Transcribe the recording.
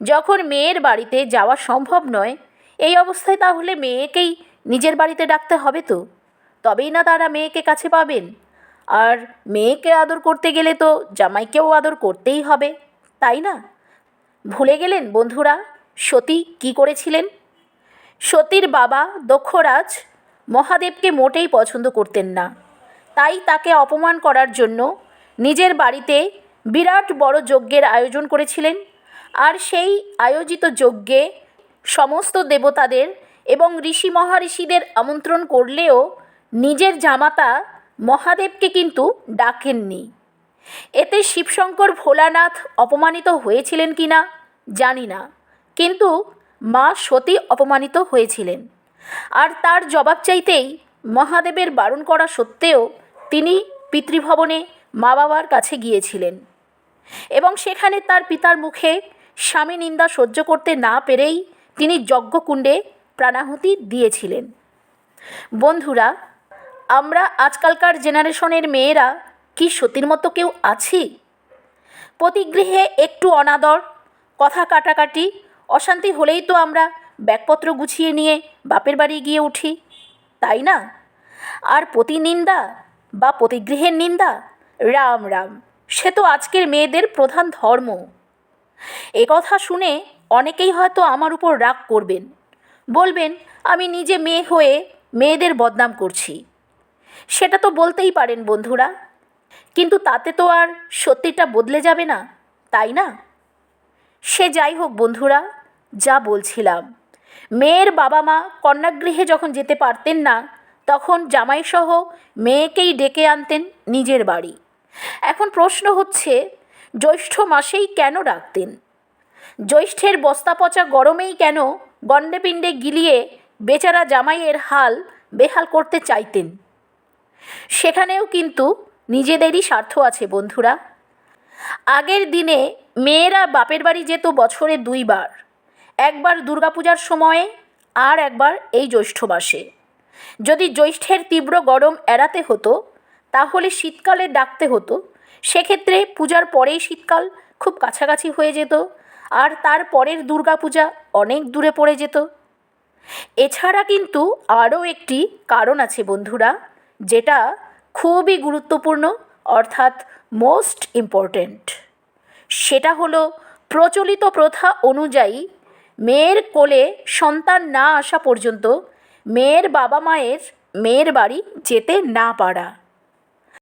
যখন মেয়ের বাড়িতে যাওয়া সম্ভব নয়, এই অবস্থায় তাহলে মেয়েকেই নিজের বাড়িতে ডাকতে হবে তো? তবেই না তারা মেয়েকে কাছে পাবেন। আর মেয়েকে আদর করতে গেলে তো জামাইকেও আদর করতেই হবে, তাই না? ভুলে গেলেন বন্ধুরা, সতী কী করেছিলেন? সতীর বাবা দক্ষরাজ মহাদেবকে মোটেই পছন্দ করতেন না। তাই তাকে অপমান করার জন্য নিজের বাড়িতে বিরাট বড় যজ্ঞের আয়োজন করেছিলেন। আর সেই আয়োজিত যজ্ঞে সমস্ত দেবতাদের এবং ঋষি মহাঋষিদের আমন্ত্রণ করলেও নিজের জামাতা মহাদেবকে কিন্তু ডাকেননি। এতে শিবশঙ্কর ভোলানাথ অপমানিত হয়েছিলেন কি না জানি না, কিন্তু মা সতী অপমানিত হয়েছিলেন। আর তার জবাব চাইতেই মহাদেবের বারণ করা সত্ত্বেও তিনি পিতৃভবনে মা বাবার কাছে গিয়েছিলেন এবং সেখানে তার পিতার মুখে স্বামী নিন্দা সহ্য করতে না পেরেই তিনি যজ্ঞকুণ্ডে প্রাণাহুতি দিয়েছিলেন। বন্ধুরা, আমরা আজকালকার জেনারেশনের মেয়েরা কি সতীর মতো কেউ আছি? প্রতিগৃহে একটু অনাদর, কথা কাটাকাটি, অশান্তি হলেই তো আমরা ব্যাগপত্র গুছিয়ে নিয়ে বাপের বাড়ি গিয়ে উঠি, তাই না? আর প্রতিনিন্দা বা প্রতিগৃহের নিন্দা? রাম রাম, সে তো আজকের মেয়েদের প্রধান ধর্ম। কথা শুনে অনেকেই হয়তো আমার উপর রাগ করবেন। বলবেন, আমি নিজে মেয়ে হয়ে মেয়েদের বদনাম করছি। সেটা তো বলতেই পারেন বন্ধুরা। কিন্তু তাতে তো আর সত্যিটা বদলে যাবে না, তাই না? সে যাই হোক বন্ধুরা, যা বলছিলাম। মেয়ের বাবা মা কন্যাগৃহে যখন যেতে পারতেন না, তখন জামাইসহ মেয়েকেই ডেকে আনতেন নিজের বাড়ি। এখন প্রশ্ন হচ্ছে জ্যৈষ্ঠ মাসেই কেন ডাকতেন জ্যৈষ্ঠের বস্তা পচা গরমেই কেন গণ্ডেপিণ্ডে গিলিয়ে বেচারা জামাইয়ের হাল বেহাল করতে চাইতেন? সেখানেও কিন্তু নিজেদেরই স্বার্থ আছে বন্ধুরা। আগের দিনে মেয়েরা বাপের বাড়ি যেত বছরে দুইবার। একবার দুর্গাপূজার সময়ে আর একবার এই জ্যৈষ্ঠ মাসে। যদি জ্যৈষ্ঠের তীব্র গরম এড়াতে হতো, তাহলে শীতকালে ডাকতে হতো। সেক্ষেত্রে পূজার পরেই শীতকাল খুব কাছাকাছি হয়ে যেত, আর তার পরের দুর্গাপূজা অনেক দূরে পড়ে যেত। এছাড়া কিন্তু আরও একটি কারণ আছে বন্ধুরা, যেটা খুবই গুরুত্বপূর্ণ, অর্থাৎ মোস্ট ইম্পর্ট্যান্ট সেটা হলো প্রচলিত প্রথা অনুযায়ী মেয়ের কোলে সন্তান না আসা পর্যন্ত মেয়ের বাবা মায়ের মেয়ের বাড়ি যেতে না পারা।